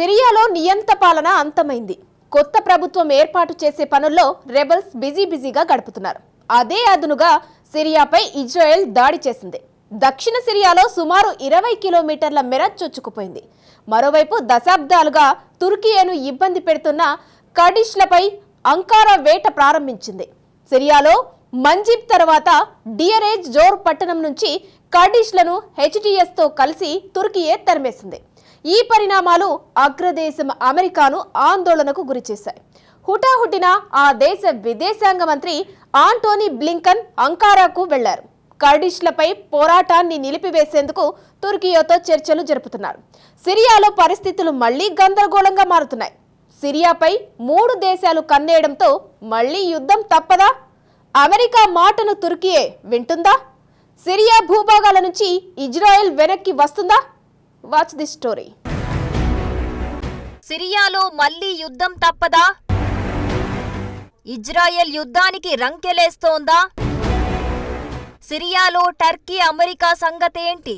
సిరియాలో నియంత పాలన అంతమైంది. కొత్త ప్రభుత్వం ఏర్పాటు చేసే పనుల్లో రెబల్స్ బిజీ బిజీగా గడుపుతున్నారు. అదే అదునుగా సిరియాపై ఇజ్రాయెల్ దాడి చేసింది. దక్షిణ సిరియాలో సుమారు ఇరవై కిలోమీటర్ల మేర చొచ్చుకుపోయింది. మరోవైపు దశాబ్దాలుగా తుర్కియేను ఇబ్బంది పెడుతున్న కడిష్లపై అంకారా వేట ప్రారంభించింది. సిరియాలో మంజిబ్ తర్వాత డియరేజ్ జోర్ పట్టణం నుంచి కర్డిష్లను హెచ్డిఎస్తో కలిసి తుర్కియే తరిమేసింది. ఈ పరిణామాలు అగ్రదేశం అమెరికాను ఆందోళనకు గురిచేశాయి హుటాహుటిన ఆ దేశ విదేశాంగ మంత్రి ఆంటోనీ బ్లింకన్ అంకారాకు వెళ్ళారు. కర్డిష్లపై పోరాటాన్ని నిలిపివేసేందుకు తుర్కియోతో చర్చలు జరుపుతున్నారు. సిరియాలో పరిస్థితులు మళ్ళీ గందరగోళంగా మారుతున్నాయి. సిరియాపై మూడు దేశాలు కన్నేయడంతో మళ్ళీ యుద్ధం తప్పదా? అమెరికా మాటను తుర్కియే వింటుందా? సిరియా భూభాగాల నుంచి ఇజ్రాయెల్ వెనక్కి వస్తుందా? వాచ్ దిస్ స్టోరీ సిరియాలో మళ్ళీ యుద్ధం తప్పదా? ఇజ్రాయెల్ యుద్ధానికి రంకెలేస్తోందా? సిరియాలో టర్కీ అమెరికా సంగతేంటి?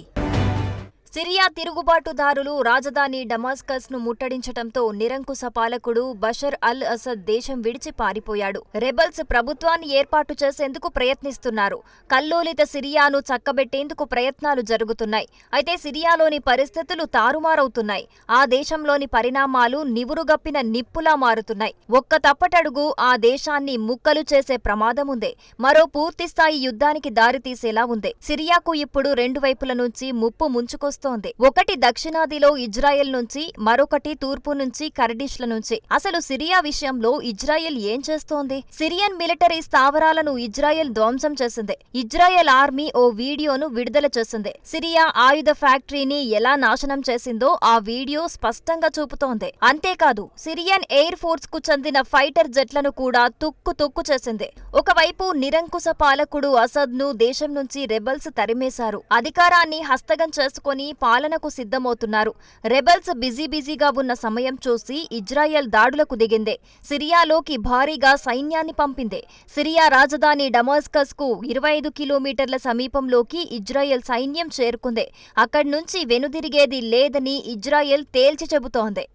సిరియా తిరుగుబాటుదారులు రాజధాని డమాస్కస్ను ముట్టడించటంతో నిరంకుశ పాలకుడు బషర్ అల్ అసద్ దేశం విడిచి పారిపోయాడు. రెబల్స్ ప్రభుత్వాన్ని ఏర్పాటు చేసేందుకు ప్రయత్నిస్తున్నారు. కల్లోలిత సిరియాను చక్కబెట్టేందుకు ప్రయత్నాలు జరుగుతున్నాయి. అయితే సిరియాలోని పరిస్థితులు తారుమారవుతున్నాయి. ఆ దేశంలోని పరిణామాలు నివురుగప్పిన నిప్పులా మారుతున్నాయి. ఒక్క తప్పటడుగు ఆ దేశాన్ని ముక్కలు చేసే ప్రమాదముందే. మరో పూర్తిస్థాయి యుద్ధానికి దారితీసేలా ఉంది. సిరియాకు ఇప్పుడు రెండు వైపుల నుంచి ముప్పు ముంచుకొస్తుంది. ఒకటి దక్షిణాదిలో ఇజ్రాయెల్ నుంచి మరొకటి తూర్పు నుంచి కర్డిష్ల నుంచి. అసలు సిరియా విషయంలో ఇజ్రాయెల్ ఏం చేస్తోంది? సిరియన్ మిలిటరీ స్థావరాలను ఇజ్రాయెల్ ధ్వంసం చేసింది. ఇజ్రాయెల్ ఆర్మీ ఓ వీడియోను విడుదల చేసింది. సిరియా ఆయుధ ఫ్యాక్టరీని ఎలా నాశనం చేసిందో ఆ వీడియో స్పష్టంగా చూపుతోంది. అంతేకాదు సిరియన్ ఎయిర్ ఫోర్స్కు చెందిన ఫైటర్ జెట్లను కూడా తుక్కు తుక్కు చేసింది. ఒకవైపు నిరంకుశ పాలకుడు అసద్ను దేశం నుంచి రెబల్స్ తరిమేశారు. అధికారాన్ని హస్తగం చేసుకొని పాలనకు సిద్ధమవుతున్నారు. రెబల్స్ బిజీ బిజీగా ఉన్న సమయం చూసి ఇజ్రాయెల్ దాడులకు దిగిందే. సిరియాలోకి భారీగా సైన్యాన్ని పంపిందే. సిరియా రాజధాని డమాస్కస్కు ఇరవై ఐదు కిలోమీటర్ల సమీపంలోకి ఇజ్రాయెల్ సైన్యం చేరుకుందే. అక్కడి నుంచి వెనుదిరిగేది లేదని ఇజ్రాయెల్ తేల్చి చెబుతోంది.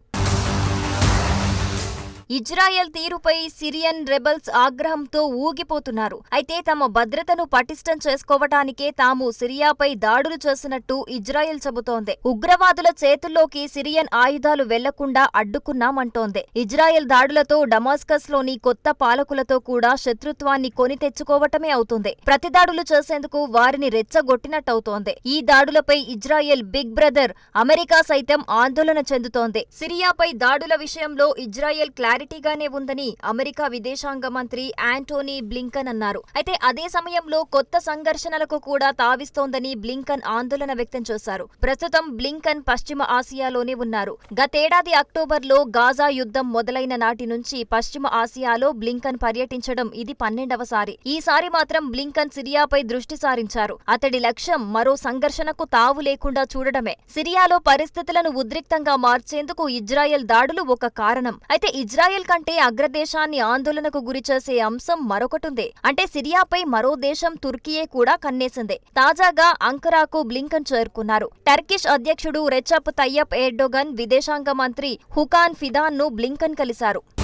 ఇజ్రాయెల్ తీరుపై సిరియన్ రెబల్స్ ఆగ్రహంతో ఊగిపోతున్నారు. అయితే తమ భద్రతను పటిష్టం చేసుకోవటానికే తాము సిరియాపై దాడులు చేసినట్టు ఇజ్రాయెల్ చెబుతోంది. ఉగ్రవాదుల చేతుల్లోకి సిరియన్ ఆయుధాలు వెళ్ళకుండా అడ్డుకున్నామంటోంది. ఇజ్రాయెల్ దాడులతో డమాస్కస్లోని కొత్త పాలకులతో కూడా శత్రుత్వాన్ని కొని తెచ్చుకోవటమే అవుతుంది. ప్రతిదాడులు చేసేందుకు వారిని రెచ్చగొట్టినట్టవుతోంది. ఈ దాడులపై ఇజ్రాయెల్ బిగ్ బ్రదర్ అమెరికా సైతం ఆందోళన చెందుతోంది. సిరియాపై దాడుల విషయంలో ఇజ్రాయెల్ క్లారిటీగానే ఉందని అమెరికా విదేశాంగ మంత్రి యాంటోనీ బ్లింకన్ అన్నారు. అయితే అదే సమయంలో కొత్త సంఘర్షణలకు కూడా తావిస్తోందని బ్లింకన్ ఆందోళన వ్యక్తం చేశారు. ప్రస్తుతం బ్లింకన్ పశ్చిమ ఆసియాలోనే ఉన్నారు. గతేడాది అక్టోబర్లో గాజా యుద్ధం మొదలైన నాటి నుంచి పశ్చిమ ఆసియాలో బ్లింకన్ పర్యటించడం ఇది పన్నెండవసారి ఈసారి మాత్రం బ్లింకన్ సిరియాపై దృష్టి సారించారు. అతడి లక్ష్యం మరో సంఘర్షణకు తావు లేకుండా చూడడమే. సిరియాలో పరిస్థితులను ఉద్రిక్తంగా మార్చేందుకు ఇజ్రాయెల్ దాడులు ఒక కారణం. అయితే ఇజ్రాయెల్ కంటే అగ్రదేశాన్ని ఆందోళనకు గురిచేసే అంశం మరొకటుంది. అంటే సిరియాపై మరో దేశం తుర్కీయే కూడా కన్నేసింది. తాజాగా అంకరాకు బ్లింకన్ చేరుకున్నారు. టర్కిష్ అధ్యక్షుడు రెచప్ తయ్యప్ ఎర్డోగన్ విదేశాంగ మంత్రి హుకాన్ ఫిదాన్ను బ్లింకన్ కలిశారు.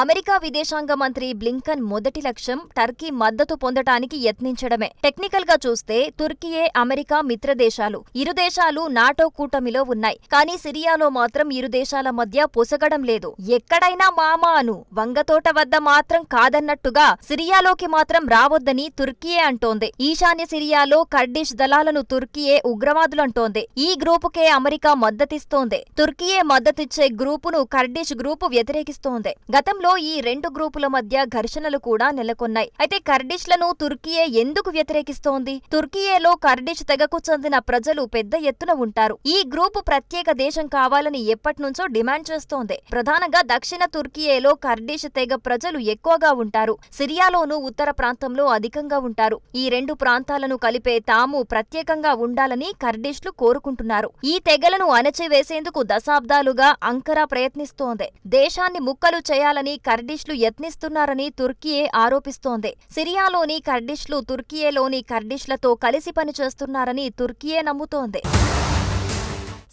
అమెరికా విదేశాంగ మంత్రి బ్లింకన్ మొదటి లక్ష్యం టర్కీ మద్దతు పొందటానికి యత్నించడమే. టెక్నికల్గా చూస్తే తుర్కీయే అమెరికా మిత్రదేశాలు ఇరు దేశాలు నాటో కూటమిలో ఉన్నాయి. కానీ సిరియాలో మాత్రం ఇరు దేశాల మధ్య పొసగడం లేదు. ఎక్కడైనా మామా అను వంగతోట వద్ద మాత్రం కాదన్నట్టుగా సిరియాలోకి మాత్రం రావద్దని తుర్కీయే అంటోంది. ఈశాన్య సిరియాలో కర్డిష్ దళాలను తుర్కీయే ఉగ్రవాదులంటోంది ఈ గ్రూపుకే అమెరికా మద్దతిస్తోంది. Turkiye మద్దతిచ్చే గ్రూపును కర్డిష్ group వ్యతిరేకిస్తోంది. గతంలో ఈ రెండు గ్రూపుల మధ్య ఘర్షణలు కూడా నెలకొన్నాయి. అయితే కర్డిష్లను తుర్కీయే ఎందుకు వ్యతిరేకిస్తోంది? తుర్కియేలో కర్డిష్ తెగకు చెందిన ప్రజలు పెద్ద ఎత్తున ఉంటారు. ఈ గ్రూపు ప్రత్యేక దేశం కావాలని ఎప్పటినుంచో డిమాండ్ చేస్తోంది. ప్రధానంగా దక్షిణ తుర్కియేలో కర్డిష్ తెగ ప్రజలు ఎక్కువగా ఉంటారు. సిరియాలోనూ ఉత్తర ప్రాంతంలో అధికంగా ఉంటారు. ఈ రెండు ప్రాంతాలను కలిపే తాము ప్రత్యేకంగా ఉండాలని కర్డిష్లు కోరుకుంటున్నారు. ఈ తెగలను అణచివేసేందుకు దశాబ్దాలుగా అంకరా ప్రయత్నిస్తోంది. దేశాన్ని ముక్కలు చేయాలని కర్డిష్లు యత్నిస్తున్నారని తుర్కీయే ఆరోపిస్తోంది. సిరియాలోని కర్డిష్లు తుర్కియేలోని కర్డిష్లతో కలిసి పనిచేస్తున్నారని తుర్కీయే నమ్ముతోంది.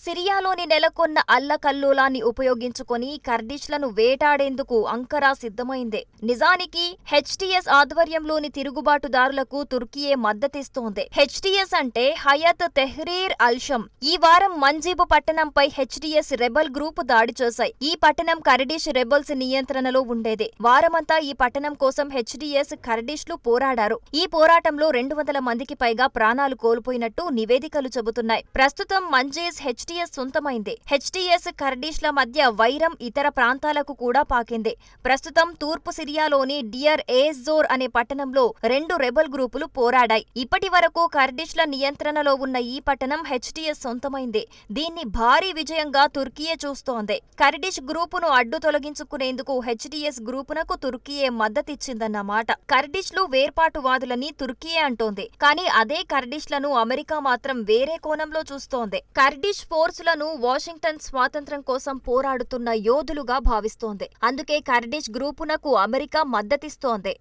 సిరియాలోని నెలకొన్న అల్లకల్లోలాన్ని ఉపయోగించుకొని కర్డిష్లను వేటాడేందుకు అంకరా సిద్ధమైంది. నిజానికి హెచ్టిఎస్ ఆధ్వర్యంలోని తిరుగుబాటుదారులకు తుర్కీయే మద్దతిస్తోంది. హెచ్టిఎస్ అంటే హయత్ తెహ్రీర్ అల్షం ఈ వారం మంజీబు పట్టణంపై హెచ్డిఎస్ రెబల్ గ్రూప్ దాడి చేశాయి. ఈ పట్టణం కర్డిష్ రెబల్స్ నియంత్రణలో ఉండేది. వారమంతా ఈ పట్టణం కోసం హెచ్డిఎస్ కర్డిష్లు పోరాడారు. ఈ పోరాటంలో రెండు వందల మందికి పైగా ప్రాణాలు కోల్పోయినట్టు నివేదికలు చెబుతున్నాయి. ప్రస్తుతం మంజీస్ హెచ్డిఎస్ సొంతమైందే. హెచ్డిఎస్ కర్డీష్ల మధ్య వైరం ఇతర ప్రాంతాలకు కూడా పాకింది. ప్రస్తుతం తూర్పు సిరియాలోని డియర్ ఏజోర్ అనే పట్టణంలో రెండు రెబల్ గ్రూపులు పోరాడాయి. ఇప్పటి వరకు కర్డిష్ల నియంత్రణలో ఉన్న ఈ పట్టణం హెచ్డిఎస్ సొంతమైంది. దీన్ని భారీ విజయంగా తుర్కీయే చూస్తోంది. కర్డిష్ గ్రూపును అడ్డు తొలగించుకునేందుకు హెచ్డిఎస్ గ్రూపునకు తుర్కీయే మద్దతిచ్చిందన్నమాట. కర్డిష్లు వేర్పాటువాదులని తుర్కీయే అంటోంది. కానీ అదే కర్డిష్లను అమెరికా మాత్రం వేరే కోణంలో చూస్తోంది. కర్డిష్ ఫోర్సులను వాషింగ్టన్ స్వాతంత్ర్యం కోసం పోరాడుతున్న యోధులుగా భావిస్తోంది. అందుకే కర్డిష్ గ్రూపునకు అమెరికా మద్దతిస్తోంది.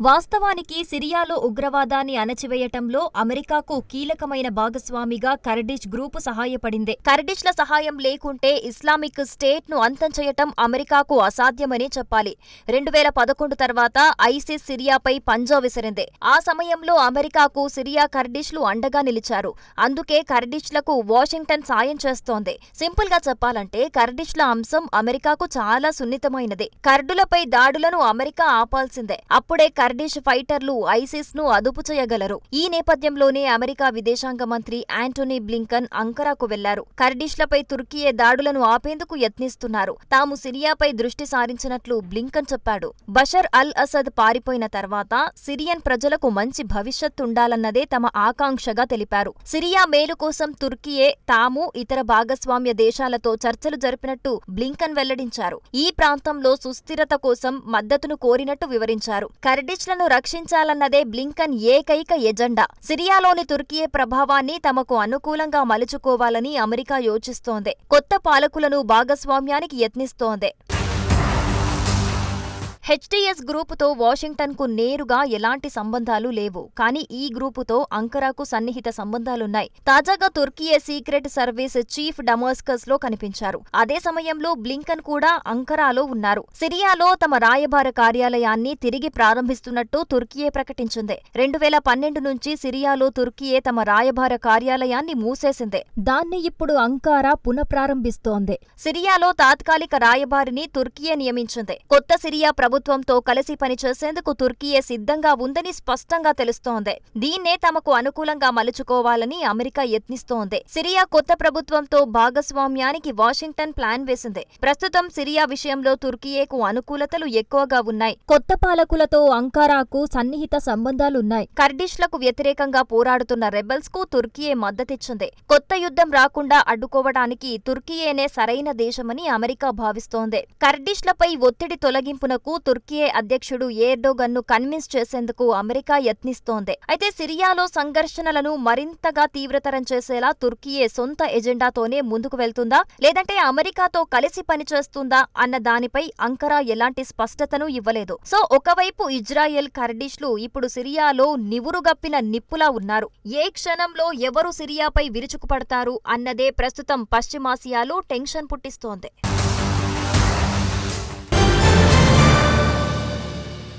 వాస్తవానికి సిరియాలో ఉగ్రవాదాన్ని అణచివేయటంలో అమెరికాకు కీలకమైన భాగస్వామిగా కర్డిష్ గ్రూపు సహాయపడింది. కర్డిష్ల సహాయం లేకుంటే ఇస్లామిక్ స్టేట్ను అంతం చేయటం అమెరికాకు అసాధ్యమని చెప్పాలి. రెండు వేల పదకొండు తర్వాత ఐసిస్ సిరియాపై పంజా విసిరింది. ఆ సమయంలో అమెరికాకు సిరియా కర్డిష్లు అండగా నిలిచారు. అందుకే కర్డిష్లకు వాషింగ్టన్ సాయం చేస్తోంది. సింపుల్గా చెప్పాలంటే కర్డిష్ల అంశం అమెరికాకు చాలా సున్నితమైనది. కర్డులపై దాడులను అమెరికా ఆపాల్సిందే. అప్పుడే కర్డిష్ ఫైటర్లు ఐసిస్ను అదుపు చేయగలరు. ఈ నేపథ్యంలోనే అమెరికా విదేశాంగ మంత్రి యాంటోనీ బ్లింకన్ అంకరాకు వెళ్ళారు. కర్డిష్లపై తుర్కీయే దాడులను ఆపేందుకు యత్నిస్తున్నారు. తాము సిరియాపై దృష్టి సారించినట్లు బ్లింకన్ చెప్పాడు. బషర్ అల్ అసద్ పారిపోయిన తర్వాత సిరియన్ ప్రజలకు మంచి భవిష్యత్తుండాలన్నదే తమ ఆకాంక్షగా తెలిపారు. సిరియా మేలు కోసం తుర్కీయే తాము ఇతర భాగస్వామ్య దేశాలతో చర్చలు జరిపినట్టు బ్లింకన్ వెల్లడించారు. ఈ ప్రాంతంలో సుస్థిరత కోసం మద్దతును కోరినట్టు వివరించారు. కర్డిష్లను రక్షించాలన్నదే బ్లింకన్ ఏకైక ఎజెండా. సిరియాలోని తుర్కీయే ప్రభావాన్ని తమకు అనుకూలంగా మలుచుకోవాలని అమెరికా యోచిస్తోంది. కొత్త పాలకులను భాగస్వామ్యానికి యత్నిస్తోంది. హెచ్డిఎస్ గ్రూపుతో వాషింగ్టన్కు నేరుగా ఎలాంటి సంబంధాలు లేవు. కానీ ఈ గ్రూపుతో అంకరాకు సన్నిహిత సంబంధాలున్నాయి. తాజాగా తుర్కీయే సీక్రెట్ సర్వీస్ చీఫ్ డమాస్కస్లో కనిపించారు. అదే సమయంలో బ్లింకన్ కూడా అంకరాలో ఉన్నారు. సిరియాలో తమ రాయబార కార్యాలయాన్ని తిరిగి ప్రారంభిస్తున్నట్టు తుర్కీయే ప్రకటించింది. రెండు వేల పన్నెండు నుంచి సిరియాలో తుర్కీయే తమ రాయబార కార్యాలయాన్ని మూసేసింది. దాన్ని ఇప్పుడు అంకారా పునఃప్రారంభిస్తోంది. సిరియాలో తాత్కాలిక రాయబారిని తుర్కీయే నియమించింది. కొత్త సిరియా ప్రభుత్వంతో కలిసి పనిచేసేందుకు తుర్కీయే సిద్ధంగా ఉందని స్పష్టంగా తెలుస్తోంది. దీన్నే తమకు అనుకూలంగా మలుచుకోవాలని అమెరికా యత్నిస్తోంది. సిరియా కొత్త ప్రభుత్వంతో భాగస్వామ్యానికి వాషింగ్టన్ ప్లాన్ వేసింది. ప్రస్తుతం సిరియా విషయంలో తుర్కీయేకు అనుకూలతలు ఎక్కువగా ఉన్నాయి. కొత్త పాలకులతో అంకారాకు సన్నిహిత సంబంధాలున్నాయి. కర్డిష్లకు వ్యతిరేకంగా పోరాడుతున్న రెబెల్స్కు తుర్కీయే మద్దతిచ్చింది. కొత్త యుద్ధం రాకుండా అడ్డుకోవడానికి తుర్కీయేనే సరైన దేశమని అమెరికా భావిస్తోంది. కర్డిష్లపై ఒత్తిడి తొలగింపునకు తుర్కీయే అధ్యక్షుడు ఏర్డోగన్ను కన్విన్స్ చేసేందుకు అమెరికా యత్నిస్తోంది. అయితే సిరియాలో సంఘర్షణలను మరింతగా తీవ్రతరం చేసేలా తుర్కీయే సొంత ఎజెండాతోనే ముందుకు వెళ్తుందా? లేదంటే అమెరికాతో కలిసి పనిచేస్తుందా అన్న దానిపై అంకరా ఎలాంటి స్పష్టతను ఇవ్వలేదు. సో ఒకవైపు ఇజ్రాయెల్ కర్డిష్లు ఇప్పుడు సిరియాలో నివురుగప్పిన నిప్పులా ఉన్నారు. ఏ క్షణంలో ఎవరు సిరియాపై విరుచుకుపడతారు అన్నదే ప్రస్తుతం పశ్చిమాసియాలో టెన్షన్ పుట్టిస్తోంది.